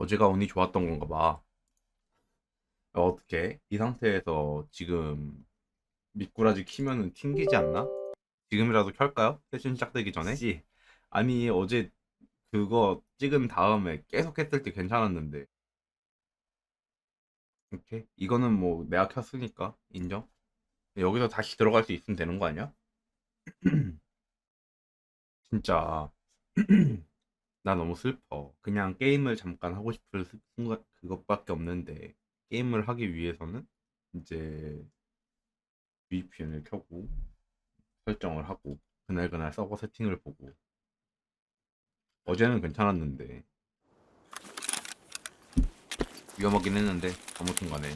어제가 운이 좋았던 건가 봐. 어, 어떻게? 이 상태에서 지금 미꾸라지 키면은 튕기지 않나? 지금이라도 켤까요? 세션 시작되기 전에? 씨. 아니 어제 그거 찍은 다음에 계속 했을 때 괜찮았는데 이렇게 이거는 뭐 내가 켰으니까 인정. 여기서 다시 들어갈 수 있으면 되는 거 아니야? 진짜 나 너무 슬퍼. 그냥 게임을 잠깐 하고 싶을 스- 순간 그것밖에 없는데 게임을 하기 위해서는 이제 VPN을 켜고 설정을 하고 그날그날 서버 세팅을 보고 어제는 괜찮았는데 위험하긴 했는데 아무튼 간에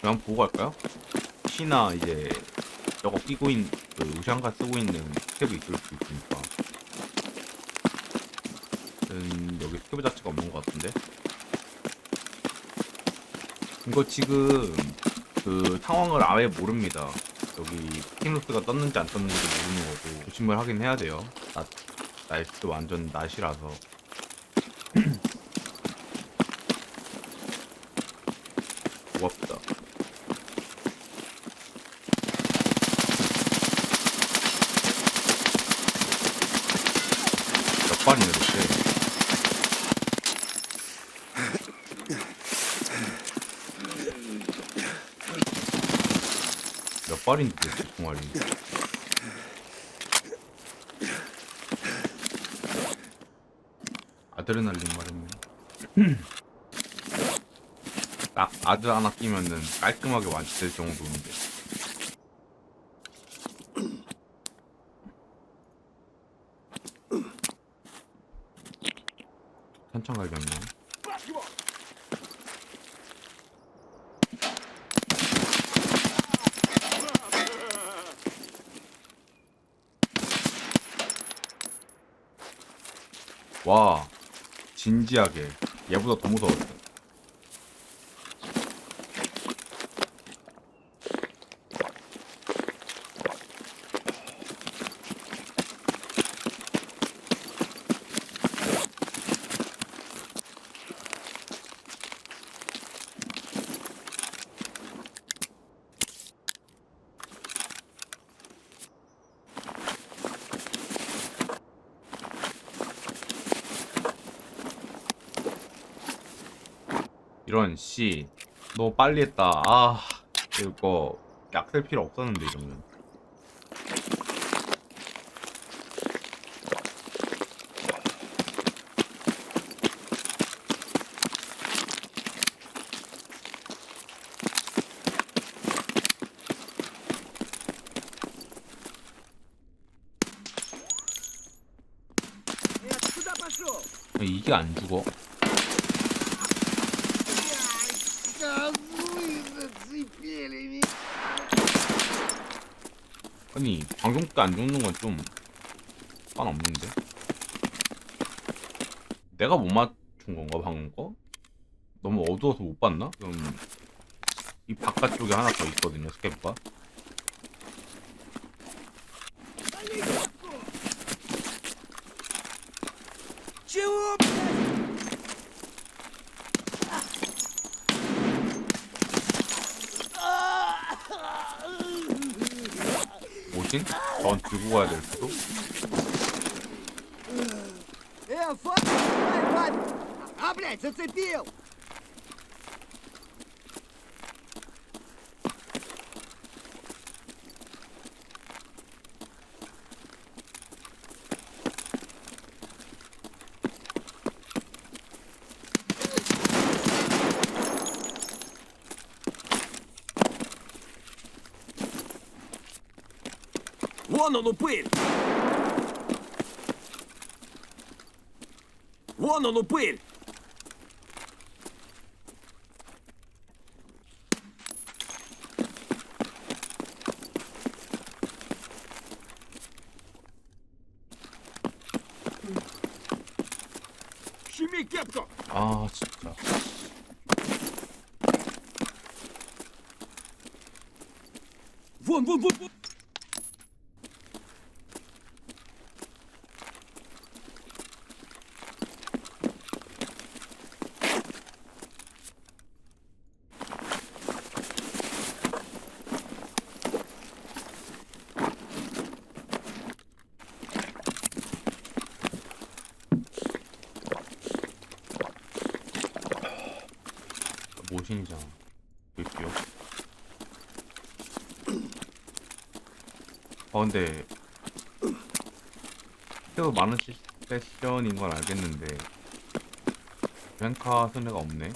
그냥 보고 갈까요? 혹시나 이제 저거 끼고 있는 그 우샹가 쓰고 있는 스캡이 있을 수 있으니까 음, 여기 스캡 자체가 없는 것 같은데? 이거 지금 그 상황을 아예 모릅니다. 여기 스팀루스가 떴는지 안 떴는지 모르는 거고 조심을 하긴 해야 돼요. 나, 날씨도 완전 낮이라서. 고맙다 몇 발이네 도대체 몇 발인데 도대체 동아리 아드레날린 말했네. 딱 아드 하나 끼면은 깔끔하게 완치될 정도인데. 탄창 갈겼네 와 진지하게. 얘보다 더 무서웠어 이런 씨. 너 빨리 했다. 아. 이거 약셀 필요 없었는데 이러면. 이게 안 죽어? Козлы зацепили меня. 아니 방금 때 안 죽는 건 좀 빤 없는데? 내가 못 맞춘 건가 방금 거? 너무 어두워서 못 봤나? 그럼 이 바깥 쪽에 하나 더 있거든요 스캡바. Чего, блядь? 오신? 전 들고 가야 될 수도? Э, фак, давай, Вань. А, блядь, зацепил. Вон он упырь! Вон он упырь! Щеми кепку! 아 진짜. Вон, вон, вон, вон! 세신이잖아. 보십시오. 아 근데 그래도 많은 시- 세션인 건 알겠는데 랭카 순회가 없네.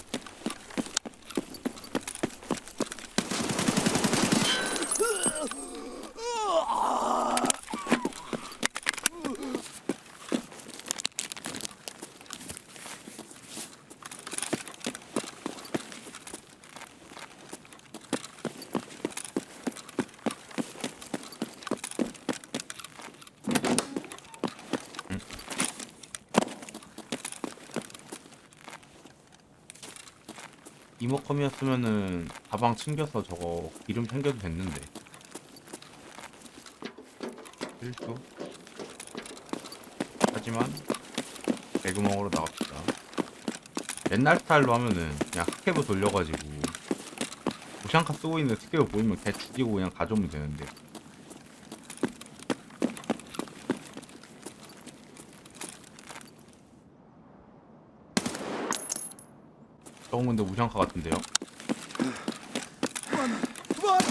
이모컴이었으면은 가방 챙겨서 저거 기름 챙겨도 됐는데. 실수. 하지만 개구멍으로 나갑시다. 옛날 스타일로 하면은 그냥 스케브 돌려가지고 오샹카 쓰고 있는 스케브 보이면 걔 죽이고 그냥 가져오면 되는데. 저건 근데 우샹카 같은데요? Вот!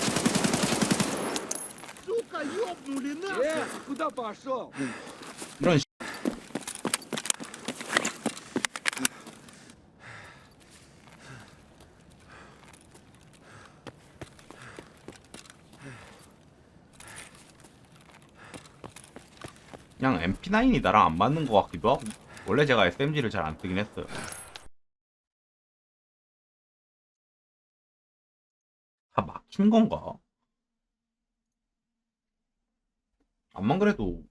Сука, ёбнули нахуй! Э, куда пошел? 이런 씨- 그냥 MP9이 나랑 안 맞는 것 같기도 하고 원래 제가 SMG를 잘 안 쓰긴 했어요 다 막힌 건가? 안만 그래도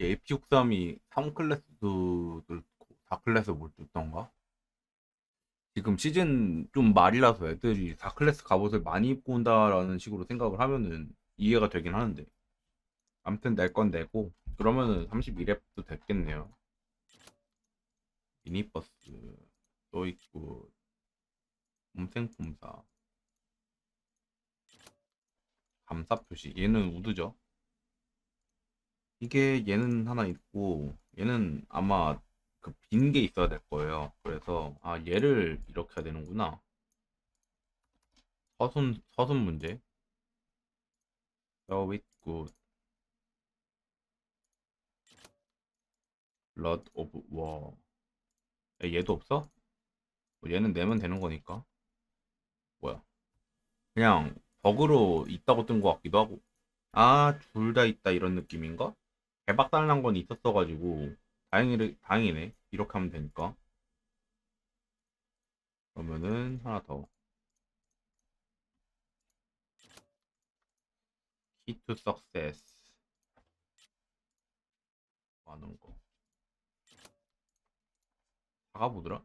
AP63이 3클래스들 4클래스 뭘 뜯던가? 지금 시즌 좀 말이라서 애들이 4클래스 갑옷을 많이 입고 온다라는 식으로 생각을 하면은 이해가 되긴 하는데 아무튼 낼 건 내고 그러면은 32랩도 됐겠네요 미니버스 또 있고 봄생품사 감사 표시 얘는 우드죠 이게 얘는 하나 있고 얘는 아마 그 빈 게 있어야 될 거예요. 그래서 아 얘를 이렇게 해야 되는구나. 서순 서순 문제. So it good. Blood of War. 야, 얘도 없어? 뭐 얘는 내면 되는 거니까. 뭐야? 그냥 버그로 있다고 뜬 것 같기도 하고. 아, 둘 다 있다 이런 느낌인가? 개박살난 건 있었어가지고 다행이네, 다행이네. 이렇게 하면 되니까. 그러면은 하나 더. To success. 많은 거. 다가 보더라?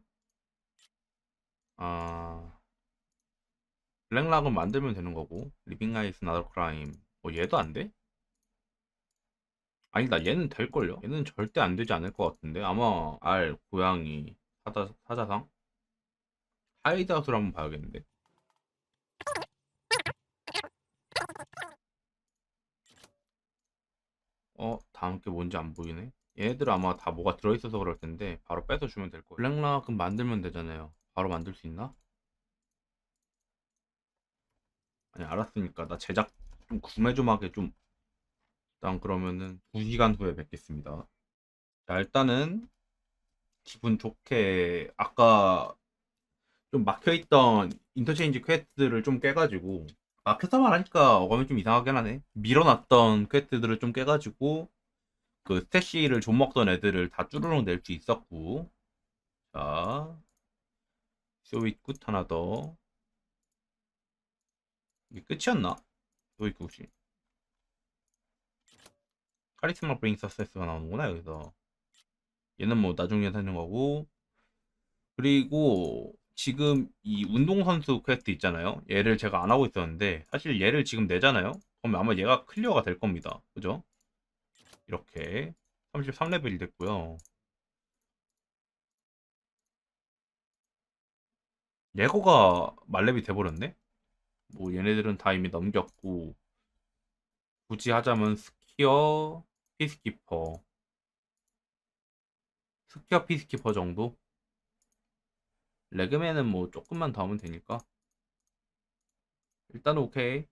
아. 블랙락은 만들면 되는 거고, 리빙 라이스 나더 크라임. 어, 얘도 안 돼? 아니다 얘는 될걸요? 얘는 절대 안 되지 않을 것 같은데 아마 알, 고양이, 사자, 사자상? 하이드아웃을 한번 봐야겠는데 어? 다음 게 뭔지 안 보이네? 얘네들 아마 다 뭐가 들어있어서 그럴 텐데 바로 뺏어 주면 될 거예요 블랙락은 만들면 되잖아요 바로 만들 수 있나? 아니 알았으니까 나 제작 좀 구매 좀 하게 좀 일단 그러면은 2시간 후에 뵙겠습니다. 자, 일단은 기분 좋게 아까 좀 막혀있던 인터체인지 퀘스트를 좀 깨가지고 막혀서 말하니까 어감이 좀 이상하긴 하네. 밀어놨던 퀘스트들을 좀 깨가지고 그 스태시를 좀 먹던 애들을 다 쭈르륵 낼 수 있었고 자 쇼윗 굿 하나 더 이게 끝이었나? 쇼윗 굿이 카리스마 브레인 서세스가 나오는구나 여기서. 얘는 뭐 나중에 하는 거고. 그리고 지금 이 운동선수 퀘스트 있잖아요. 얘를 제가 안 하고 있었는데 사실 얘를 지금 내잖아요. 그러면 아마 얘가 클리어가 될 겁니다. 그죠? 이렇게 33레벨이 됐고요. 예고가 말렙이 돼버렸네 뭐 얘네들은 다 이미 넘겼고 굳이 하자면 스키어 피스키퍼. 스키어 피스키퍼 정도? 레그맨은 뭐 조금만 더 하면 되니까. 일단은 오케이